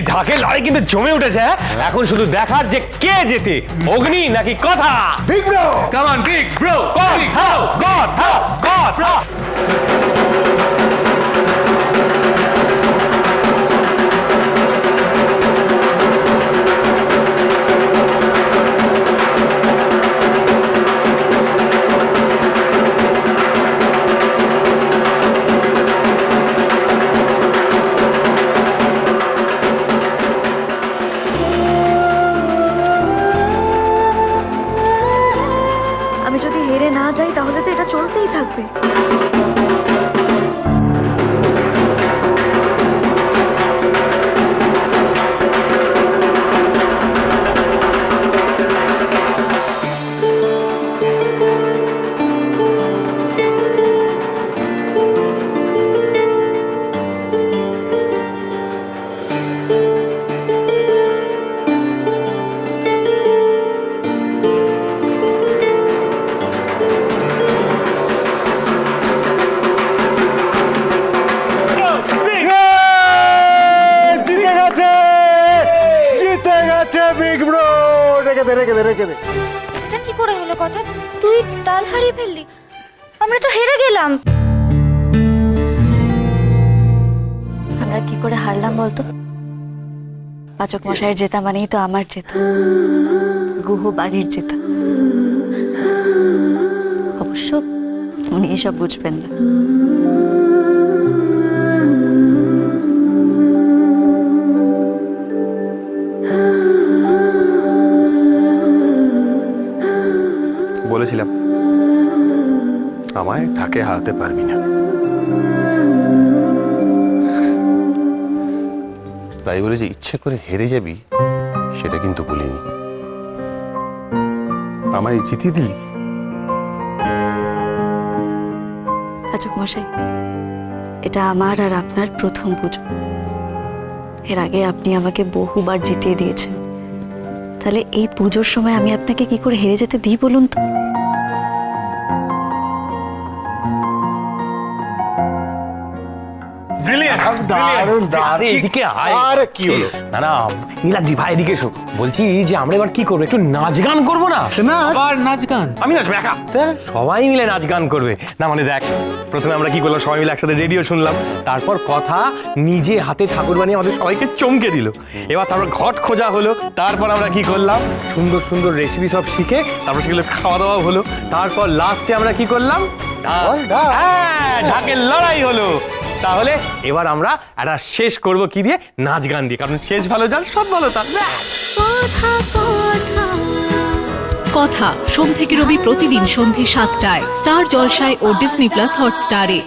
এই ঢাকের লড়াই কিন্তু জমে উঠেছে হ্যাঁ? এখন শুধু দেখার যে কে জেতে অগ্নি নাকি কথা? Big bro come on big bro god how god how god হেরে না যাই তাহলে তো এটা চলতেই থাকবে। দে, রেখে দে রেখে দে। এটা কি করে হলো কথা? তুই তাল হারিয়ে ফেললি। আমরা তো হেরে গেলাম। আমরা কি করে হারলাম বলতো? পাচক মশাইয়ের জেতা মানেই তো আমার জেতা। গুহ বাড়ির জেতা। অবশ্য উনি এসব বুঝবেন না। বলেছিলাম, আমায় ঢাকে হারাতে পারবি না। তাই বলে যে ইচ্ছে করে হেরে যাবি, সেটা কিন্তু বলিনি আমায় জিতিয়ে দিলি পাচক মশাই, এটা আমার আর আপনার প্রথম পুজো। এর আগে আপনি আমাকে বহুবার জিতিয়ে দিয়েছেন। তাহলে এই পুজোর সময় আমি আপনাকে কি করে হেরে যেতে দিই বলুন তো? ব্রিলিয়ান্ট দারুণ, দারুণ। এদিকে আয়। আরে, কি হলো? না না নীলাদ্রি ভাই এদিকে এসো। বলছি যে আমরা এবার কি করব? একটু নাচ গান করব না? না আবার নাচ গান? আমি নাচবো একা। সবাই মিলে নাচ গান করবে। না মানে দেখ প্রথমে আমরা কি করলাম? সবাই মিলে একসাথে রেডিও শুনলাম। তারপর কথা নিজে হাতে ঠাকুর বানিয়ে আমাদের সবাইকে চমকে দিল। এবার তারপর ঘট খোঁজা হলো। তারপর আমরা কি করলাম? সুন্দর সুন্দর রেসিপি সব শিখে তারপর সেগুলো খাওয়া দাওয়া হলো। তারপর লাস্টে আমরা কি করলাম? হ্যাঁ ঢাকের লড়াই হলো। তাহলে এবার আমরা একটা শেষ করব কি দিয়ে? নাচ গান দিয়ে। কারণ শেষ ভালো যান সব ভালো তার। কথা সোম থেকে রবি প্রতিদিন সন্ধে সাতটায়। স্টার জলসায় ও ডিসনি প্লাস হটস্টারে।